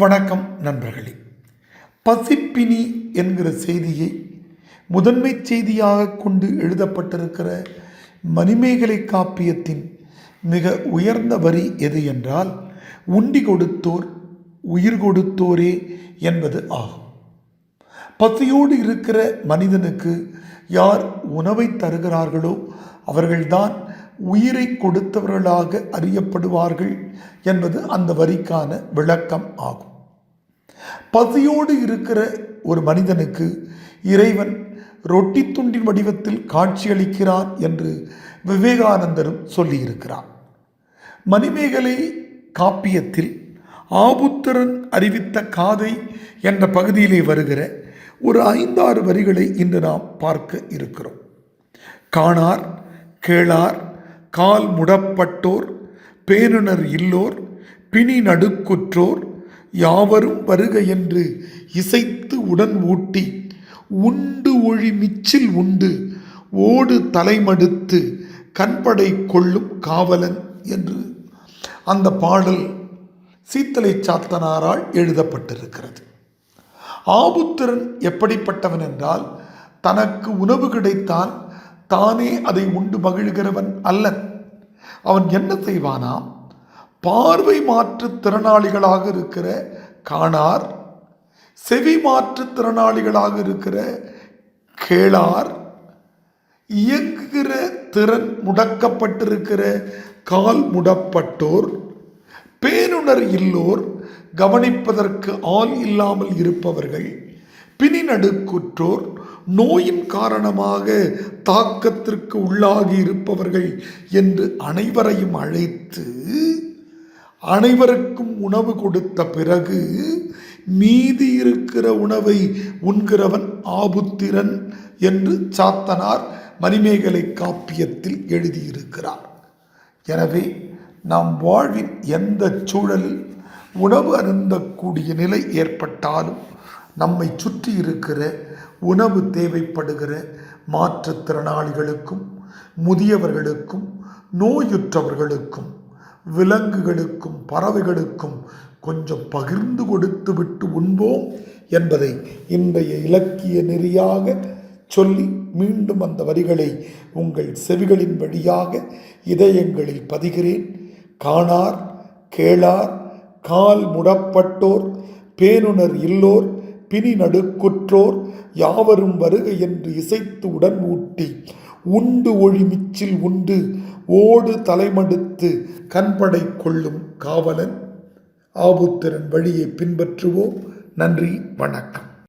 வணக்கம் நண்பர்களே. பசிப்பினி என்கிற செய்தியை முதன்மை செய்தியாக கொண்டு எழுதப்பட்டிருக்கிற மணிமேகலை காப்பியத்தின் மிக உயர்ந்த வரி எது என்றால் உண்டி கொடுத்தோர் உயிர் கொடுத்தோரே என்பது ஆகும். பசியோடு இருக்கிற மனிதனுக்கு யார் உணவை தருகிறார்களோ அவர்கள்தான் உயிரை கொடுத்தவர்களாக அறியப்படுவார்கள் என்பது அந்த வரிக்கான விளக்கம் ஆகும். பசியோடு இருக்கிற ஒரு மனிதனுக்கு இறைவன் ரொட்டி துண்டின் வடிவத்தில் காட்சியளிக்கிறான் என்று விவேகானந்தரும் சொல்லியிருக்கிறார். மணிமேகலை காப்பியத்தில் ஆபுத்திரன் அறிவித்த காதை என்ற பகுதியிலே வருகிற ஒரு ஐந்தாறு வரிகளை இன்று நாம் பார்க்க இருக்கிறோம். காணார் கேளார் கால் முடப்பட்டோர் பேருணர் இல்லோர் பிணி நடுக்குற்றோர் யாவரும் வருக என்று இசைத்து உடன் ஊட்டி உண்டு ஒழி மிச்சில் உண்டு ஓடு தலைமடுத்து கண்படை கொள்ளும் காவலன் என்று அந்த பாடல் சீத்தலை சாத்தனாரால் எழுதப்பட்டிருக்கிறது. ஆபுத்திரன் எப்படிப்பட்டவன் என்றால் தனக்கு உணவு கிடைத்தால் தானே அதை உண்டு மகிழ்கிறவன் அல்லன். அவன் என்ன செய்வானாம் பார்வை மாற்றுத் திறனாளிகளாக இருக்கிற காணார் செவி மாற்றுத் திறனாளிகளாக இருக்கிற கேளார் இயங்குகிற திறன் முடக்கப்பட்டிருக்கிற கால் முடப்பட்டோர் பேருணர் இல்லோர் கவனிப்பதற்கு ஆள் இல்லாமல் இருப்பவர்கள் பிணி நடுக்குற்றோர் நோயின் காரணமாக தாக்கத்திற்கு உள்ளாகி இருப்பவர்கள் என்று அனைவரையும் அழைத்து அனைவருக்கும் உணவு கொடுத்த பிறகு மீதி இருக்கிற உணவை உண்கிறவன் ஆபுத்திரன் என்று சாத்தனார் மணிமேகலை காப்பியத்தில் எழுதியிருக்கிறார். எனவே நாம் வாழ்வின் எந்த சூழலில் உணவு அருந்தக்கூடிய நிலை ஏற்பட்டாலும் நம்மை சுற்றி இருக்கிற உணவு தேவைப்படுகிற மாற்றுத்திறனாளிகளுக்கும் முதியவர்களுக்கும் நோயுற்றவர்களுக்கும் விலங்குகளுக்கும் பறவைகளுக்கும் கொஞ்சம் பகிர்ந்து கொடுத்து விட்டு உண்போம் என்பதை இன்றைய இலக்கிய நெறியாக சொல்லி மீண்டும் அந்த வரிகளை உங்கள் செவிகளின் வழியாக இதயங்களில் பதிகிறேன். காணார் கேளார் கால் முடப்பட்டோர் பேணுனர் இல்லோர் பிணி நடுக்குற்றோர் யாவரும் வருக என்று இசைத்து உடன் ஊட்டி உண்டு ஒழி மிச்சில் உண்டு. ஓடு தலைமடுத்து கண்படை கொள்ளும் காவலன். ஆபுத்திரன் வழியை பின்பற்றுவோம். நன்றி வணக்கம்.